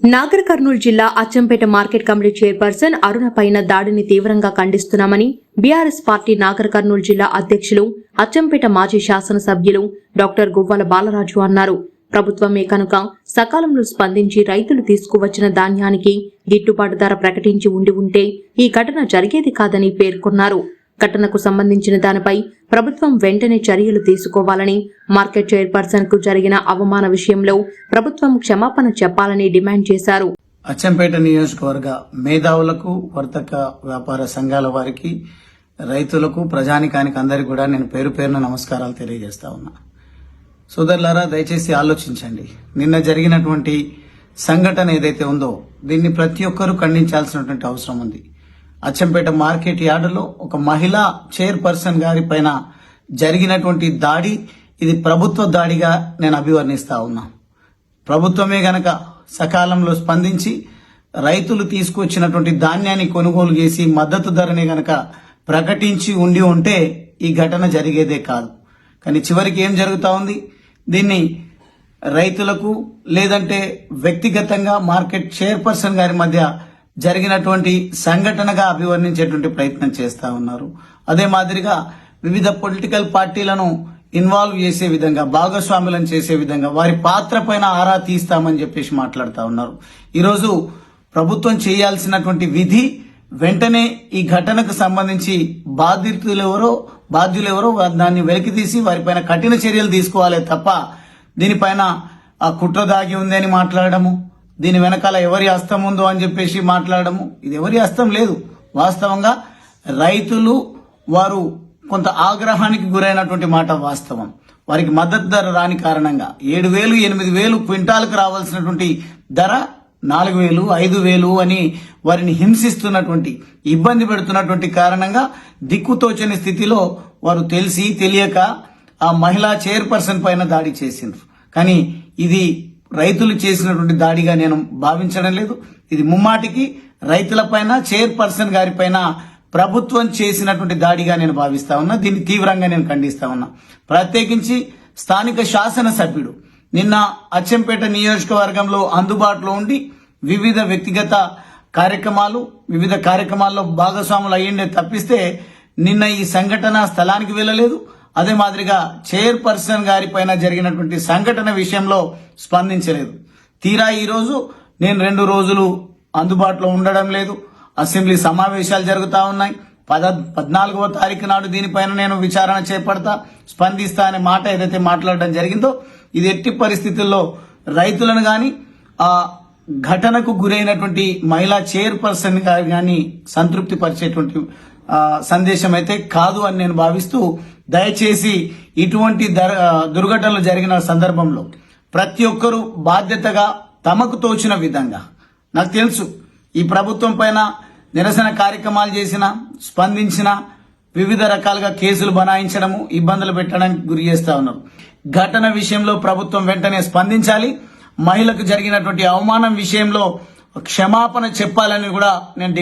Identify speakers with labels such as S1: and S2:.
S1: నాగర్ కర్నూలు జిల్లా Achampet market committee chairperson Aruna పైన దాడిని తీవ్రంగా ఖండిస్తున్నామని బీఆర్ఎస్ పార్టీ నాగర్ కర్నూలు జిల్లా అధ్యక్షులు అచ్చంపేట మాజీ శాసనసభ్యులు డాక్టర్ గువ్వల బాలరాజు అన్నారు. ప్రభుత్వమే కనుక సకాలంలో స్పందించి రైతులు తీసుకువచ్చిన ధాన్యానికి గిట్టుబాటు ధర ప్రకటించి ఉండి ఉంటే ఈ ఘటన జరిగేది కాదని పేర్కొన్నారు. ఘటనకు సంబంధించిన దానిపై ప్రభుత్వం వెంటనే చర్యలు తీసుకోవాలని మార్కెట్ చైర్పర్సన్కు జరిగిన అవమాన విషయంలో ప్రభుత్వం క్షమాపణ చెప్పాలని డిమాండ్ చేశారు.
S2: అచ్చంపేట నియోజకవర్గ మేధావులకు వర్తక వ్యాపార సంఘాల వారికి రైతులకు ప్రజానికానికి అందరికి కూడా నేను పేరు పేరున నమస్కారాలు తెలియజేస్తా ఉన్నా. సోదరులారా దయచేసి ఆలోచించండి. నిన్న జరిగినటువంటి సంఘటన ఏదైతే ఉందో దీన్ని ప్రతి ఒక్కరూ ఖండించాల్సినటువంటి అవసరం ఉంది. అచ్చంపేట మార్కెట్ యార్డులో ఒక మహిళా చైర్పర్సన్ గారి పైన జరిగినటువంటి దాడి. ఇది ప్రభుత్వ దాడిగా నేను అభివర్ణిస్తా ఉన్నా. ప్రభుత్వమే గనక సకాలంలో స్పందించి రైతులు తీసుకొచ్చినటువంటి ధాన్యాన్ని కొనుగోలు చేసి మద్దతు ధరని గనక ప్రకటించి ఉండి ఉంటే ఈ ఘటన జరిగేదే కాదు. కానీ చివరికి ఏం జరుగుతూ ఉంది? దీన్ని రైతులకు లేదంటే వ్యక్తిగతంగా మార్కెట్ చైర్పర్సన్ గారి మధ్య జరిగినటువంటి సంఘటనగా అభివర్ణించేటువంటి ప్రయత్నం చేస్తా ఉన్నారు. అదే మాదిరిగా వివిధ పొలిటికల్ పార్టీలను ఇన్వాల్వ్ చేసే విధంగా భాగస్వాములను చేసే విధంగా వారి పాత్ర పైన ఆరా తీస్తామని చెప్పేసి మాట్లాడుతూ ఉన్నారు. ఈరోజు ప్రభుత్వం చేయాల్సినటువంటి విధి వెంటనే ఈ ఘటనకు సంబంధించి బాధితులు ఎవరో బాధ్యులు ఎవరో దాన్ని వెలికి తీసి వారిపైన కఠిన చర్యలు తీసుకోవాలి తప్ప దీనిపైన ఆ కుట్ర దాగి ఉంది అని మాట్లాడము దీని వెనకాల ఎవరి హస్తం ఉందో అని చెప్పేసి మాట్లాడము. ఇది ఎవరి హస్తం లేదు. వాస్తవంగా రైతులు వారు కొంత ఆగ్రహానికి గురైనటువంటి మాట వాస్తవం. వారికి మద్దతు ధర రాని కారణంగా ఏడు వేలు ఎనిమిది వేలు క్వింటాలకు రావాల్సినటువంటి ధర నాలుగు వేలు ఐదు వేలు అని వారిని హింసిస్తున్నటువంటి ఇబ్బంది పెడుతున్నటువంటి కారణంగా దిక్కుతోచని స్థితిలో వారు తెలిసి తెలియక ఆ మహిళా చైర్పర్సన్ పైన దాడి చేసిండ్రు. కానీ ఇది రైతులు చేసినటువంటి దాడిగా నేను భావించడం లేదు. ఇది ముమ్మాటికి రైతులపైన చైర్పర్సన్ గారిపైన ప్రభుత్వం చేసినటువంటి దాడిగా నేను భావిస్తా ఉన్నా. దీన్ని తీవ్రంగా నేను ఖండిస్తా ఉన్నా. ప్రత్యేకించి స్థానిక శాసనసభ్యుడు నిన్న అచ్చంపేట నియోజకవర్గంలో అందుబాటులో ఉండి వివిధ వ్యక్తిగత కార్యక్రమాలు వివిధ కార్యక్రమాల్లో భాగస్వాములు అయ్యిండే తప్పిస్తే నిన్న ఈ సంఘటన స్థలానికి వెళ్ళలేదు. అదే మాదిరిగా చైర్పర్సన్ గారి పైన జరిగినటువంటి సంఘటన విషయంలో స్పందించలేదు. తీరా ఈరోజు నేను రెండు రోజులు అందుబాటులో ఉండడం లేదు. అసెంబ్లీ సమావేశాలు జరుగుతూ ఉన్నాయి. పద పద్నాలుగవ తారీఖు నాడు దీనిపైన నేను విచారణ చేపడతా స్పందిస్తా అనే మాట ఏదైతే మాట్లాడడం జరిగిందో ఇది ఎట్టి పరిస్థితుల్లో రైతులను కానీ ఆ ఘటనకు గురైనటువంటి మహిళా చైర్పర్సన్ గారు కానీ సంతృప్తి పరిచేటువంటి సందేశం అయితే కాదు అని నేను భావిస్తూ దయచేసి ఇటువంటి దుర్ఘటనలు జరిగిన సందర్భంలో ప్రతి ఒక్కరూ బాధ్యతగా తమకు తోచిన విధంగా. నాకు తెలుసు ఈ ప్రభుత్వం పైన నిరసన కార్యక్రమాలు చేసిన స్పందించిన వివిధ రకాలుగా కేసులు బనాయించడము ఇబ్బందులు పెట్టడానికి గురి చేస్తా ఉన్నారు. ఘటన విషయంలో ప్రభుత్వం వెంటనే స్పందించాలి. మహిళకు జరిగినటువంటి అవమానం విషయంలో క్షమాపణ చెప్పాలని కూడా నేను